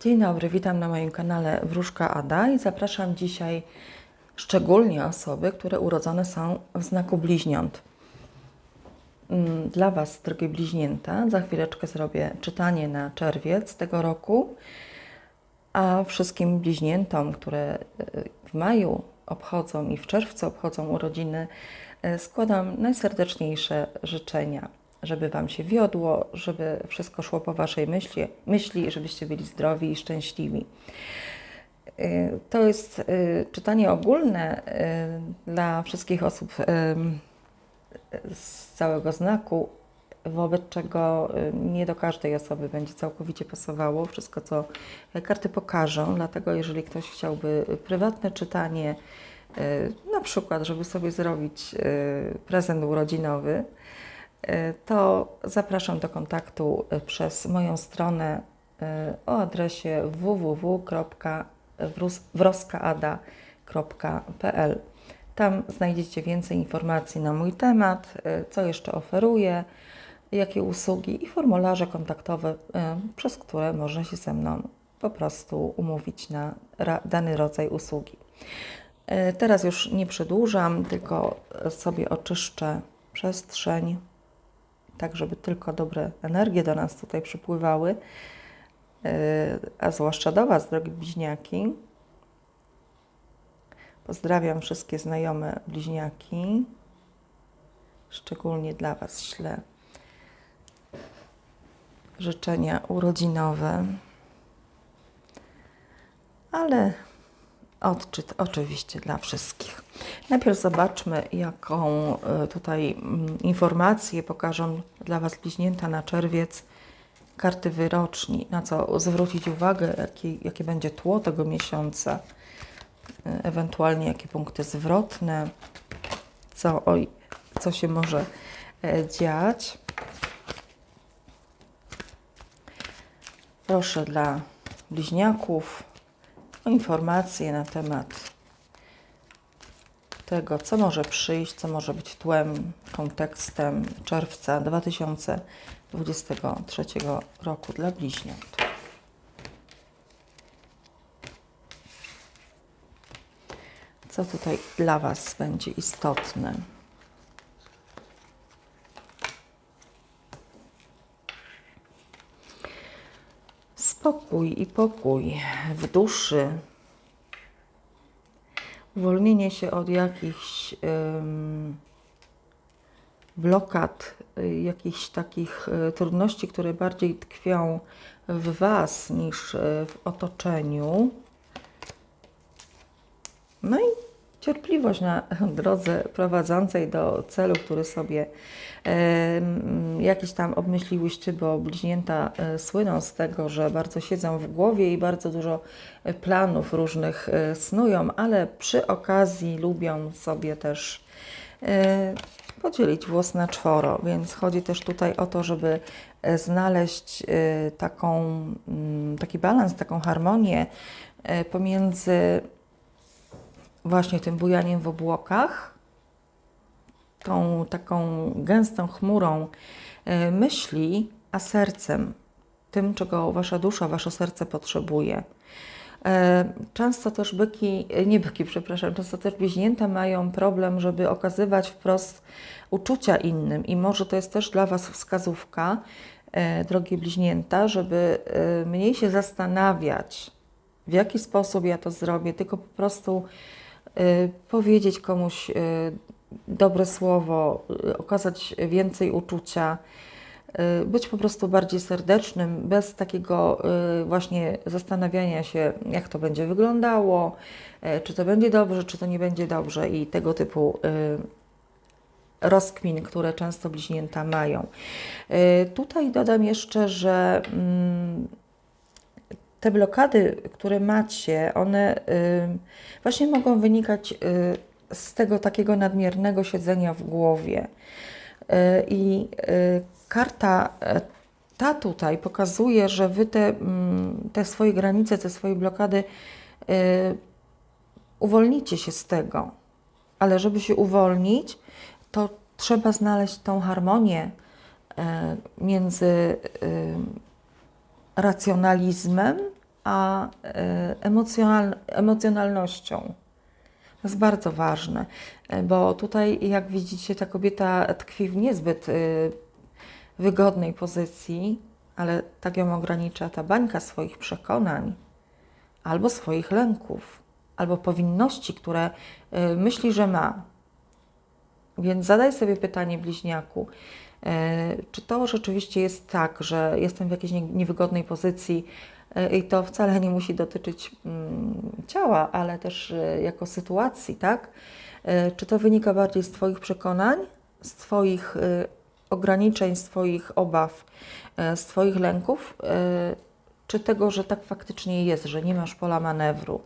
Dzień dobry, witam na moim kanale Wróżka Ada i zapraszam dzisiaj szczególnie osoby, które urodzone są w znaku bliźniąt. Mm, Dla Was, drogie bliźnięta, za chwileczkę zrobię czytanie na czerwiec tego roku, a wszystkim bliźniętom, które y, w maju obchodzą i w czerwcu obchodzą urodziny, y, składam najserdeczniejsze życzenia, żeby Wam się wiodło, żeby wszystko szło po Waszej myśli, myśli żebyście byli zdrowi i szczęśliwi. Y, To jest y, czytanie ogólne y, dla wszystkich osób z całego znaku, wobec czego nie do każdej osoby będzie całkowicie pasowało wszystko, co karty pokażą. Dlatego, jeżeli ktoś chciałby prywatne czytanie, na przykład, żeby sobie zrobić prezent urodzinowy, to zapraszam do kontaktu y, przez moją stronę y, o adresie www.wroskaada.pl. Tam znajdziecie więcej informacji na mój temat, y, co jeszcze oferuję, jakie usługi i formularze kontaktowe, przez które można się ze mną po prostu umówić na dany rodzaj usługi. Teraz już nie przedłużam, tylko sobie oczyszczę przestrzeń, tak żeby tylko dobre energie do nas tutaj przypływały, y, a zwłaszcza do Was, drogie bliźniaki. Pozdrawiam wszystkie znajome bliźniaki. Szczególnie dla Was ślę życzenia urodzinowe. Ale odczyt oczywiście dla wszystkich. Najpierw zobaczmy, jaką y, tutaj mm, informację pokażą dla Was bliźnięta na czerwiec karty wyroczni, na co zwrócić uwagę, jakie, jakie będzie tło tego miesiąca, y, ewentualnie jakie punkty zwrotne, co, oj, co się może e, dziać. Proszę dla bliźniaków informacje na temat tego, co może przyjść, co może być tłem, kontekstem czerwca 2023 roku dla bliźniąt. Co tutaj dla Was będzie istotne? Spokój i pokój w duszy, uwolnienie się od jakichś blokad, jakichś takich y, trudności, które bardziej tkwią w Was niż y, w otoczeniu. No i cierpliwość na drodze prowadzącej do celu, który sobie em, jakiś tam obmyśliłyście, bo bliźnięta e, słyną z tego, że bardzo siedzą w głowie i bardzo dużo e, planów różnych e, snują, ale przy okazji lubią sobie też podzielić włos na czworo, więc chodzi też tutaj o to, żeby znaleźć taką, taki balans, taką harmonię pomiędzy właśnie tym bujaniem w obłokach, tą taką gęstą chmurą e, myśli, a sercem, tym, czego wasza dusza, wasze serce potrzebuje. E, Często też byki, e, nie byki, przepraszam, często też bliźnięta mają problem, żeby okazywać wprost uczucia innym i może to jest też dla Was wskazówka, drogie bliźnięta, żeby mniej się zastanawiać, w jaki sposób ja to zrobię, tylko po prostu powiedzieć komuś y, dobre słowo, y, okazać więcej uczucia, y, być po prostu bardziej serdecznym, bez takiego y, właśnie zastanawiania się, jak to będzie wyglądało, y, czy to będzie dobrze, czy to nie będzie dobrze i tego typu y, rozkmin, które często bliźnięta mają. Y, Tutaj dodam jeszcze, że mm, te blokady, które macie, one właśnie mogą wynikać y, z tego takiego nadmiernego siedzenia w głowie. Y, I y, karta y, ta tutaj pokazuje, że wy te, mm, te swoje granice, te swoje blokady uwolnicie się z tego. Ale żeby się uwolnić, to trzeba znaleźć tą harmonię y, między racjonalizmem, a e, emocjonal, emocjonalnością. To jest bardzo ważne, e, bo tutaj, jak widzicie, ta kobieta tkwi w niezbyt e, wygodnej pozycji, ale tak ją ogranicza ta bańka swoich przekonań, albo swoich lęków, albo powinności, które myśli, że ma. Więc zadaj sobie pytanie, bliźniaku, czy to rzeczywiście jest tak, że jestem w jakiejś nie- niewygodnej pozycji i to wcale nie musi dotyczyć mm, ciała, ale też e, jako sytuacji, tak? E, Czy to wynika bardziej z Twoich przekonań, z Twoich e, ograniczeń, z Twoich obaw, e, z Twoich lęków, e, czy tego, że tak faktycznie jest, że nie masz pola manewru?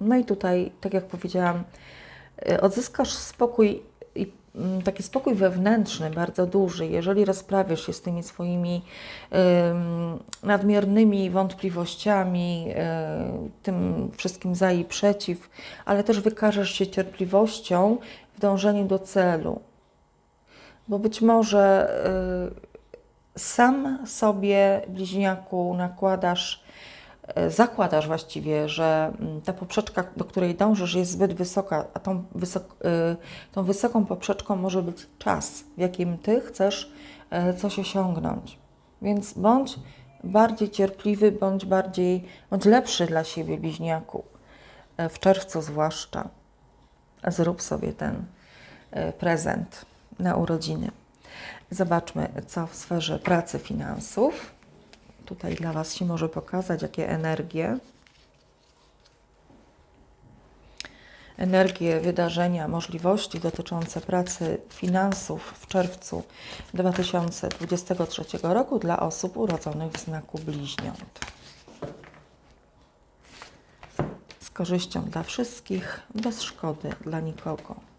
No i tutaj, tak jak powiedziałam, odzyskasz spokój taki spokój wewnętrzny, bardzo duży, jeżeli rozprawiasz się z tymi swoimi ym, nadmiernymi wątpliwościami, y, tym wszystkim za i przeciw, ale też wykażesz się cierpliwością w dążeniu do celu. Bo być może y, sam sobie, bliźniaku, nakładasz e, zakładasz właściwie, że mm, ta poprzeczka, do której dążysz, jest zbyt wysoka, a tą, wysok, y, tą wysoką poprzeczką może być czas, w jakim ty chcesz e, coś osiągnąć. Więc bądź bardziej cierpliwy, bądź bardziej, bądź lepszy dla siebie, bliźniaku. E, W czerwcu zwłaszcza. Zrób sobie ten e, prezent na urodziny. Zobaczmy, co w sferze pracy finansów. Tutaj dla Was się może pokazać, jakie energie. Energie, wydarzenia, możliwości dotyczące pracy finansów w czerwcu 2023 roku dla osób urodzonych w znaku bliźniąt. Z korzyścią dla wszystkich, bez szkody dla nikogo.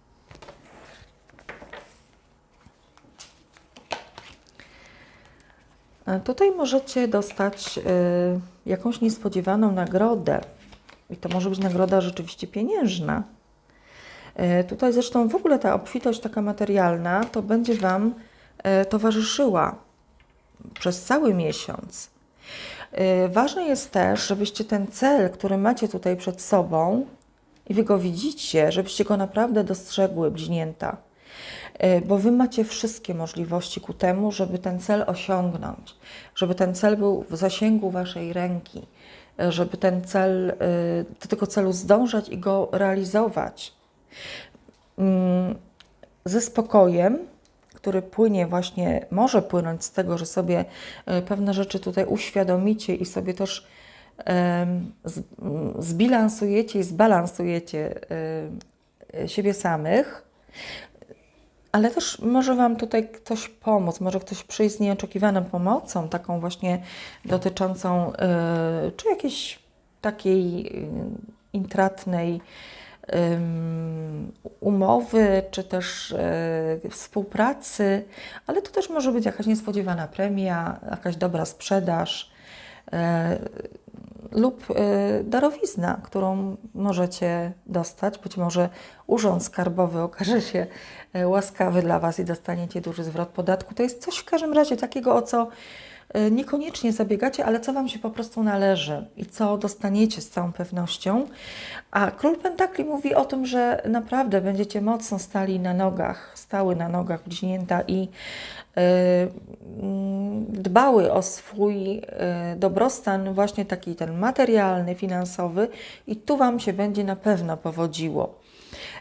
Tutaj możecie dostać y, jakąś niespodziewaną nagrodę. I to może być nagroda rzeczywiście pieniężna. E, Tutaj zresztą w ogóle ta obfitość taka materialna to będzie Wam e, towarzyszyła przez cały miesiąc. E, Ważne jest też, żebyście ten cel, który macie tutaj przed sobą i Wy go widzicie, żebyście go naprawdę dostrzegły, bliźnięta. E, bo Wy macie wszystkie możliwości ku temu, żeby ten cel osiągnąć, żeby ten cel był w zasięgu Waszej ręki, e, żeby ten cel, e, do tego celu zdążać i go realizować. Mm, Ze spokojem, który płynie właśnie, może płynąć z tego, że sobie pewne rzeczy tutaj uświadomicie i sobie też zbilansujecie i zbalansujecie siebie samych, ale też może Wam tutaj ktoś pomóc, może ktoś przyjść z nieoczekiwaną pomocą, taką właśnie dotyczącą y, czy jakiejś takiej y, intratnej umowy, czy też y, współpracy, ale to też może być jakaś niespodziewana premia, jakaś dobra sprzedaż y, lub y, darowizna, którą możecie dostać. Być może urząd skarbowy okaże się y, łaskawy dla Was i dostaniecie duży zwrot podatku. To jest coś w każdym razie takiego, o co niekoniecznie zabiegacie, ale co Wam się po prostu należy i co dostaniecie z całą pewnością. A Król Pentakli mówi o tym, że naprawdę będziecie mocno stali na nogach, stały na nogach bliźnięta i y, mm, dbały o swój y, dobrostan, właśnie taki ten materialny, finansowy, i tu Wam się będzie na pewno powodziło.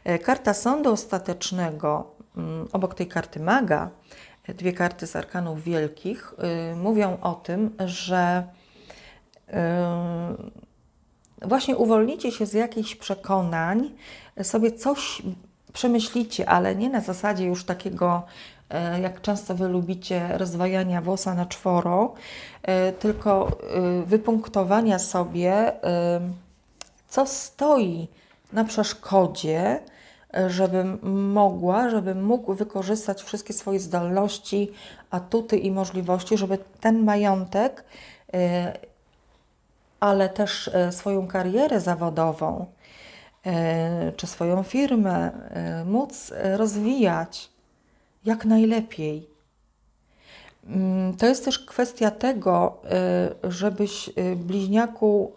E, Karta sądu ostatecznego, mm, obok tej karty maga, dwie karty z arkanów wielkich, y, mówią o tym, że y, właśnie uwolnicie się z jakichś przekonań, sobie coś przemyślicie, ale nie na zasadzie już takiego, e, jak często Wy lubicie, rozwajania włosa na czworo, e, tylko e, wypunktowania sobie, e, co stoi na przeszkodzie, żebym mogła, żebym mógł wykorzystać wszystkie swoje zdolności, atuty i możliwości, żeby ten majątek, e, ale też e, swoją karierę zawodową, e, czy swoją firmę móc rozwijać jak najlepiej. Mm, To jest też kwestia tego, żebyś bliźniaku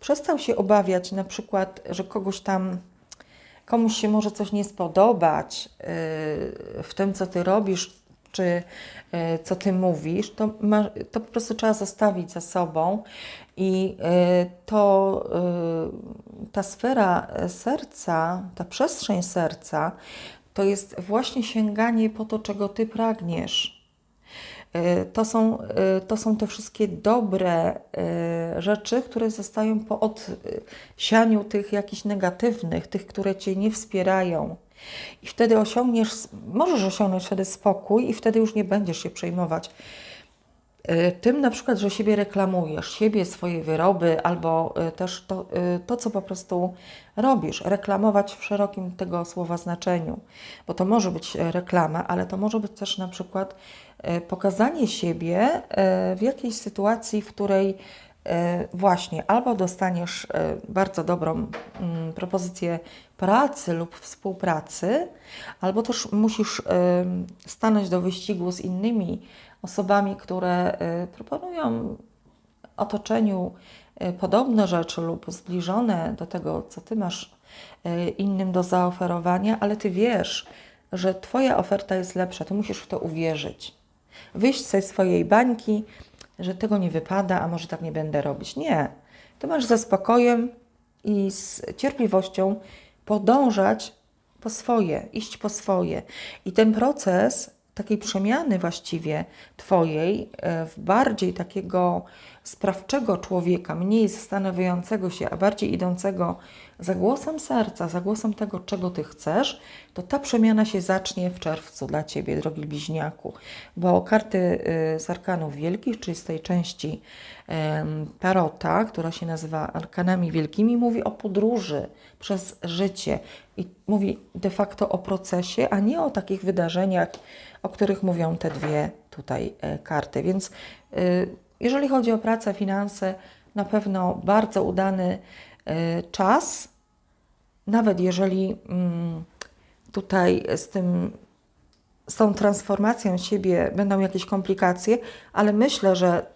przestał się obawiać na przykład, że kogoś tam, komuś się może coś nie spodobać y, w tym, co ty robisz, czy y, co ty mówisz, to, ma, to po prostu trzeba zostawić za sobą i y, to ta sfera serca, ta przestrzeń serca, to jest właśnie sięganie po to, czego ty pragniesz. Y, To są, y, to są te wszystkie dobre y, rzeczy, które zostają po odsianiu tych jakichś negatywnych, tych, które cię nie wspierają. I wtedy osiągniesz, możesz osiągnąć wtedy spokój i wtedy już nie będziesz się przejmować tym na przykład, że siebie reklamujesz, siebie, swoje wyroby, albo też to, to, co po prostu robisz, reklamować w szerokim tego słowa znaczeniu, bo to może być e, reklama, ale to może być też na przykład e, pokazanie siebie e, w jakiejś sytuacji, w której e, właśnie albo dostaniesz e, bardzo dobrą mm, propozycję pracy lub współpracy, albo też musisz e, stanąć do wyścigu z innymi osobami, które e, proponują otoczeniu e, podobne rzeczy lub zbliżone do tego, co ty masz e, innym do zaoferowania, ale ty wiesz, że twoja oferta jest lepsza, ty musisz w to uwierzyć. Wyjść ze swojej bańki, że tego nie wypada, a może tak nie będę robić. Nie. Ty masz ze spokojem i z cierpliwością podążać po swoje, iść po swoje. I ten proces takiej przemiany właściwie Twojej e, w bardziej takiego sprawczego człowieka, mniej zastanawiającego się, a bardziej idącego za głosem serca, za głosem tego, czego Ty chcesz, to ta przemiana się zacznie w czerwcu dla Ciebie, drogi bliźniaku. Bo karty y, z arkanów wielkich, czyli z tej części Tarota, która się nazywa arkanami wielkimi, mówi o podróży przez życie i mówi de facto o procesie, a nie o takich wydarzeniach, o których mówią te dwie tutaj e, karty. Więc y, jeżeli chodzi o pracę, finanse, na pewno bardzo udany y, czas, nawet jeżeli mm, tutaj z tym z tą transformacją siebie będą jakieś komplikacje, ale myślę, że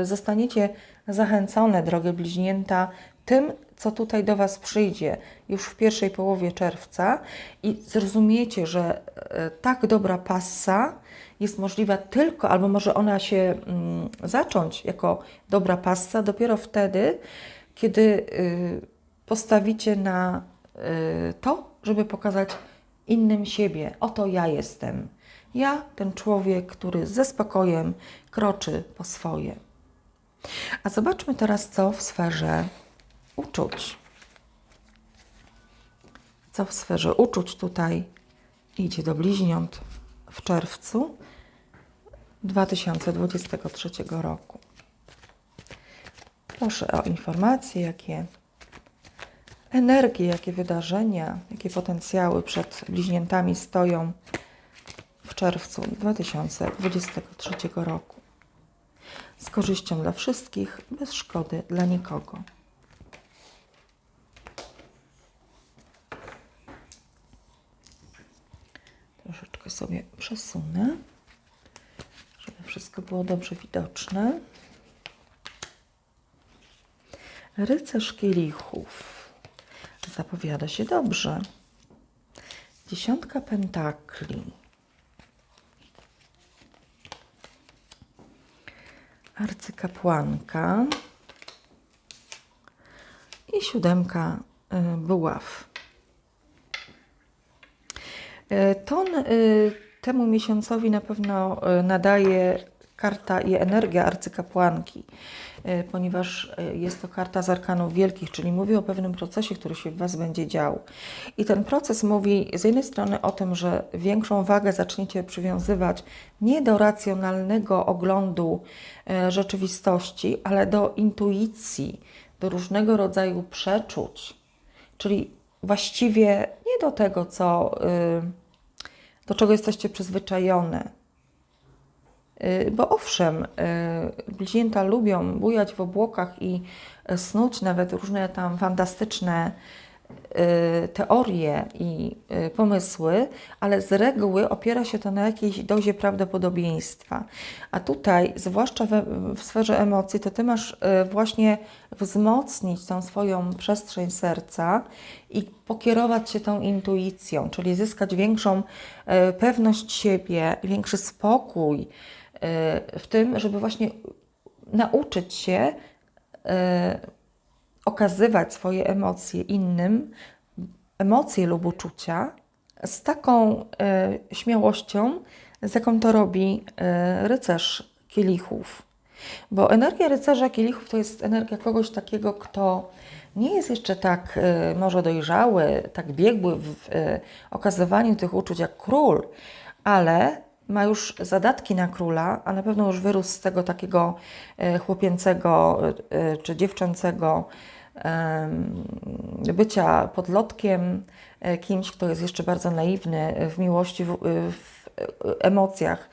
y, zostaniecie zachęcone, drogie bliźnięta, tym, co tutaj do Was przyjdzie już w pierwszej połowie czerwca i zrozumiecie, że y, tak dobra passa jest możliwa tylko, albo może ona się mm, zacząć jako dobra passa dopiero wtedy, kiedy y, postawicie na y, to, żeby pokazać innym siebie. Oto ja jestem. Ja, ten człowiek, który ze spokojem kroczy po swoje. A zobaczmy teraz, co w sferze uczuć. Co w sferze uczuć tutaj idzie do bliźniąt w czerwcu 2023 roku. Proszę o informacje, jakie energie, jakie wydarzenia, jakie potencjały przed bliźniętami stoją w czerwcu 2023 roku. Z korzyścią dla wszystkich, bez szkody dla nikogo. Troszeczkę sobie przesunę, żeby wszystko było dobrze widoczne. Rycerz kielichów. Zapowiada się dobrze. Dziesiątka pentakli. Arcykapłanka. I siódemka y, buław. Y, Ton y, temu miesiącowi na pewno y, nadaje karta i energia arcykapłanki, y, ponieważ y, jest to karta z arkanów wielkich, czyli mówi o pewnym procesie, który się w Was będzie dział. I ten proces mówi z jednej strony o tym, że większą wagę zaczniecie przywiązywać nie do racjonalnego oglądu rzeczywistości, ale do intuicji, do różnego rodzaju przeczuć, czyli właściwie nie do tego, co, y, do czego jesteście przyzwyczajone. Y, Bo owszem, y, bliźnięta lubią bujać w obłokach i y, snuć nawet różne tam fantastyczne teorie i y, pomysły, ale z reguły opiera się to na jakiejś dozie prawdopodobieństwa. A tutaj, zwłaszcza we, w sferze emocji, to ty masz y, właśnie wzmocnić tą swoją przestrzeń serca i pokierować się tą intuicją, czyli zyskać większą y, pewność siebie, większy spokój y, w tym, żeby właśnie nauczyć się y, okazywać swoje emocje innym, emocje lub uczucia z taką e, śmiałością, z jaką to robi e, rycerz kielichów. Bo energia rycerza kielichów to jest energia kogoś takiego, kto nie jest jeszcze tak e, może dojrzały, tak biegły w e, okazywaniu tych uczuć jak król, ale ma już zadatki na króla, a na pewno już wyrósł z tego takiego e, chłopięcego e, czy dziewczęcego bycia podlotkiem, e, kimś, kto jest jeszcze bardzo naiwny w miłości, w, w emocjach,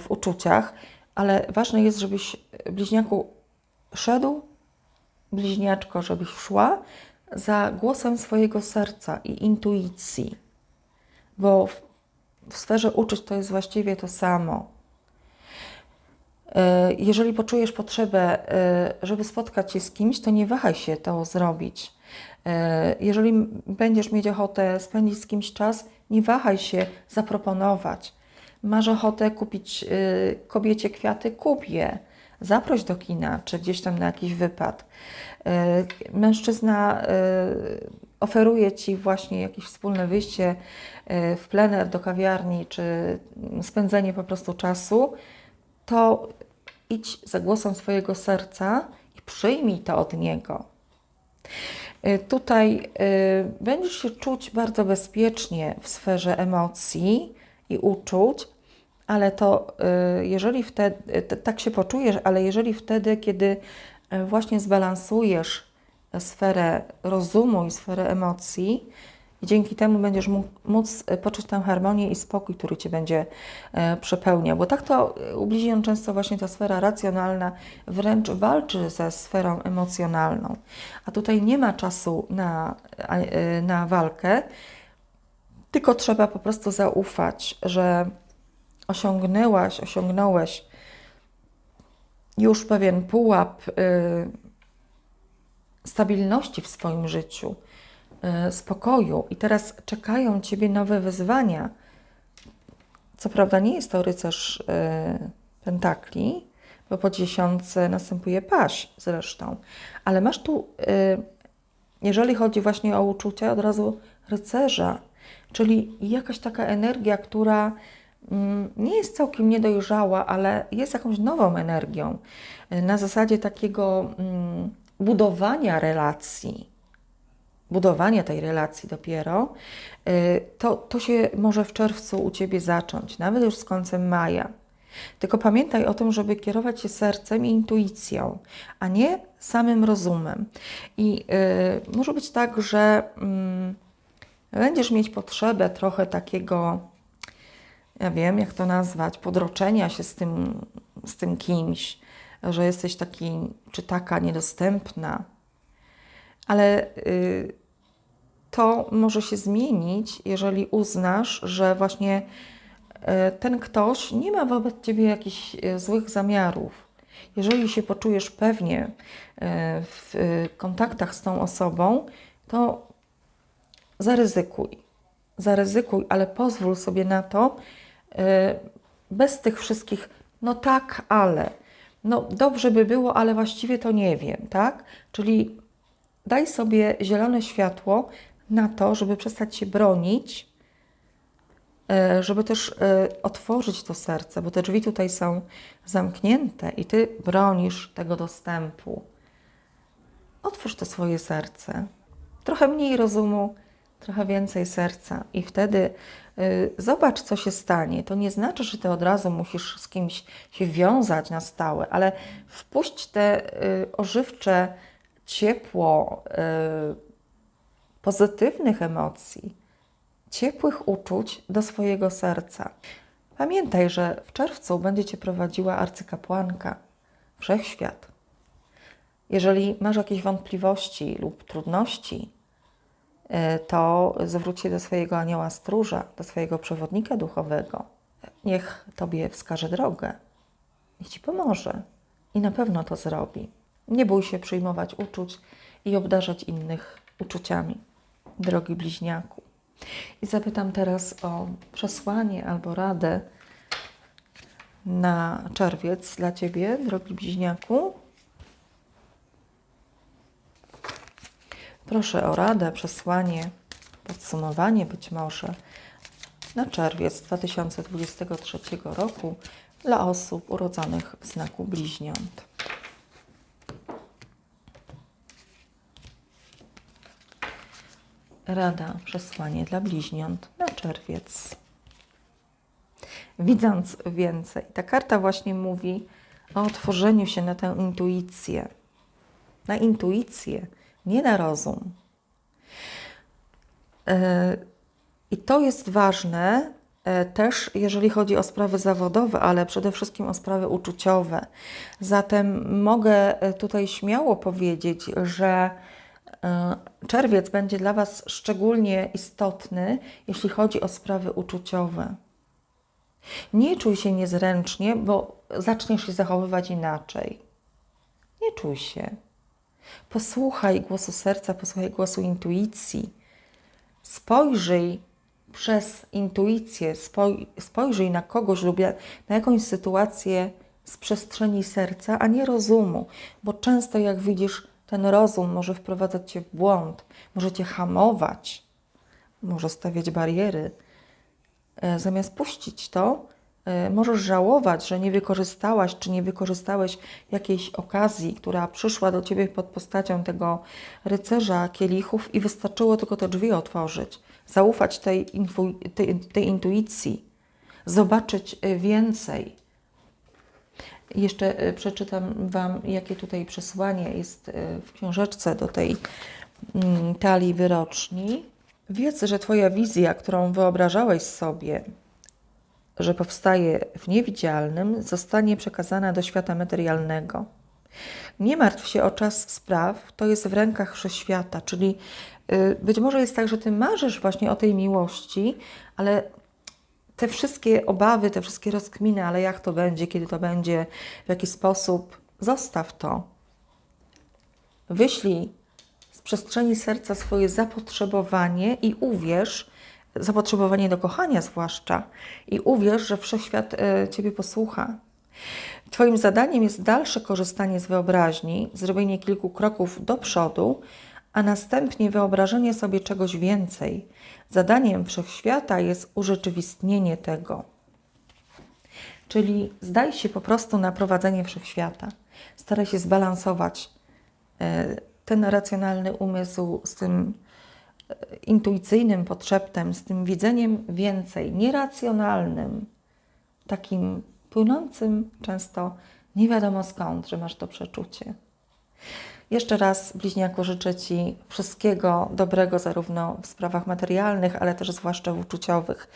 w uczuciach, ale ważne jest, żebyś bliźniaku szedł, bliźniaczko, żebyś szła za głosem swojego serca i intuicji, bo w, w sferze uczuć to jest właściwie to samo. E, Jeżeli poczujesz potrzebę, e, żeby spotkać się z kimś, to nie wahaj się to zrobić. E, Jeżeli będziesz mieć ochotę spędzić z kimś czas, nie wahaj się zaproponować. Masz ochotę kupić kobiecie kwiaty, kup je. Zaproś do kina, czy gdzieś tam na jakiś wypad. Mężczyzna oferuje Ci właśnie jakieś wspólne wyjście e, w plener do kawiarni, czy spędzenie po prostu czasu, to idź za głosem swojego serca i przyjmij to od niego. Y, Tutaj y, będziesz się czuć bardzo bezpiecznie w sferze emocji i uczuć, ale to jeżeli wtedy, tak się poczujesz, ale jeżeli wtedy, kiedy właśnie zbalansujesz sferę rozumu i sferę emocji, i dzięki temu będziesz mógł, móc y, poczuć tę harmonię i spokój, który Cię będzie e, przepełniał. Bo tak to y, u często właśnie ta sfera racjonalna wręcz walczy ze sferą emocjonalną. A tutaj nie ma czasu na, y, na walkę, tylko trzeba po prostu zaufać, że osiągnęłaś, osiągnąłeś już pewien pułap y, stabilności w swoim życiu, y, spokoju. I teraz czekają Ciebie nowe wyzwania. Co prawda nie jest to rycerz y, pentakli, bo po dziesiątce następuje paź zresztą, ale masz tu, y, jeżeli chodzi właśnie o uczucia, od razu rycerza, czyli jakaś taka energia, która mm, nie jest całkiem niedojrzała, ale jest jakąś nową energią, na zasadzie takiego mm, budowania relacji budowania tej relacji dopiero, y, to, to się może w czerwcu u Ciebie zacząć, nawet już z końcem maja. Tylko pamiętaj o tym, żeby kierować się sercem i intuicją, a nie samym rozumem. I y, może być tak, że mm, będziesz mieć potrzebę trochę takiego, ja wiem, jak to nazwać, podroczenia się z tym, z tym kimś, że jesteś taki czy taka niedostępna, ale y, to może się zmienić, jeżeli uznasz, że właśnie y, ten ktoś nie ma wobec ciebie jakichś y, złych zamiarów. Jeżeli się poczujesz pewnie y, w y, kontaktach z tą osobą, to zaryzykuj. Zaryzykuj, ale pozwól sobie na to y, bez tych wszystkich, no tak, ale. No dobrze by było, ale właściwie to nie wiem, tak? Czyli daj sobie zielone światło na to, żeby przestać się bronić, e, żeby też e, otworzyć to serce, bo te drzwi tutaj są zamknięte i ty bronisz tego dostępu. Otwórz to swoje serce. Trochę mniej rozumu, trochę więcej serca, i wtedy y, zobacz, co się stanie. To nie znaczy, że ty od razu musisz z kimś się wiązać na stałe, ale wpuść te y, ożywcze ciepło y, pozytywnych emocji, ciepłych uczuć do swojego serca. Pamiętaj, że w czerwcu będzie Cię prowadziła arcykapłanka, wszechświat. Jeżeli masz jakieś wątpliwości lub trudności, to zwróć się do swojego anioła stróża, do swojego przewodnika duchowego. Niech Tobie wskaże drogę, niech Ci pomoże i na pewno to zrobi. Nie bój się przyjmować uczuć i obdarzać innych uczuciami, drogi bliźniaku. I zapytam teraz o przesłanie albo radę na czerwiec dla Ciebie, drogi bliźniaku. Proszę o radę, przesłanie, podsumowanie być może na czerwiec 2023 roku dla osób urodzonych w znaku bliźniąt. Rada, przesłanie dla bliźniąt na czerwiec. Widząc więcej, ta karta właśnie mówi o otworzeniu się na tę intuicję. Na intuicję, nie na rozum. E, I to jest ważne e, też, jeżeli chodzi o sprawy zawodowe, ale przede wszystkim o sprawy uczuciowe. Zatem mogę e, tutaj śmiało powiedzieć, że czerwiec będzie dla Was szczególnie istotny, jeśli chodzi o sprawy uczuciowe. Nie czuj się niezręcznie, bo zaczniesz się zachowywać inaczej. Nie czuj się. Posłuchaj głosu serca, posłuchaj głosu intuicji. Spojrzyj przez intuicję, spoj, spojrzyj na kogoś lub na jakąś sytuację z przestrzeni serca, a nie rozumu, bo często jak widzisz, ten rozum może wprowadzać cię w błąd, może cię hamować, może stawiać bariery. E, Zamiast puścić to, możesz żałować, że nie wykorzystałaś czy nie wykorzystałeś jakiejś okazji, która przyszła do ciebie pod postacią tego rycerza kielichów i wystarczyło tylko te drzwi otworzyć, zaufać tej, tej, tej intuicji, zobaczyć e, więcej. Jeszcze e, przeczytam Wam, jakie tutaj przesłanie jest e, w książeczce do tej mm, talii wyroczni. Wiedz, że Twoja wizja, którą wyobrażałeś sobie, że powstaje w niewidzialnym, zostanie przekazana do świata materialnego. Nie martw się o czas spraw, to jest w rękach wszechświata, czyli y, być może jest tak, że Ty marzysz właśnie o tej miłości, ale te wszystkie obawy, te wszystkie rozkminy, ale jak to będzie, kiedy to będzie, w jaki sposób, zostaw to. Wyślij z przestrzeni serca swoje zapotrzebowanie i uwierz, zapotrzebowanie do kochania zwłaszcza, i uwierz, że wszechświat e, Ciebie posłucha. Twoim zadaniem jest dalsze korzystanie z wyobraźni, zrobienie kilku kroków do przodu, a następnie wyobrażenie sobie czegoś więcej. Zadaniem wszechświata jest urzeczywistnienie tego. Czyli zdaj się po prostu na prowadzenie wszechświata. Staraj się zbalansować e, ten racjonalny umysł z tym intuicyjnym podszeptem, z tym widzeniem więcej, nieracjonalnym, takim płynącym często nie wiadomo skąd, że masz to przeczucie. Jeszcze raz, bliźniaku, życzę Ci wszystkiego dobrego, zarówno w sprawach materialnych, ale też zwłaszcza w uczuciowych.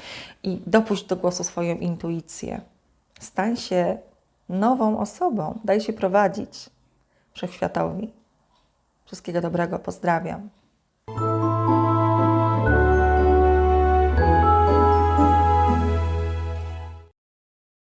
I dopuść do głosu swoją intuicję. Stań się nową osobą, daj się prowadzić wszechświatowi. Wszystkiego dobrego, pozdrawiam.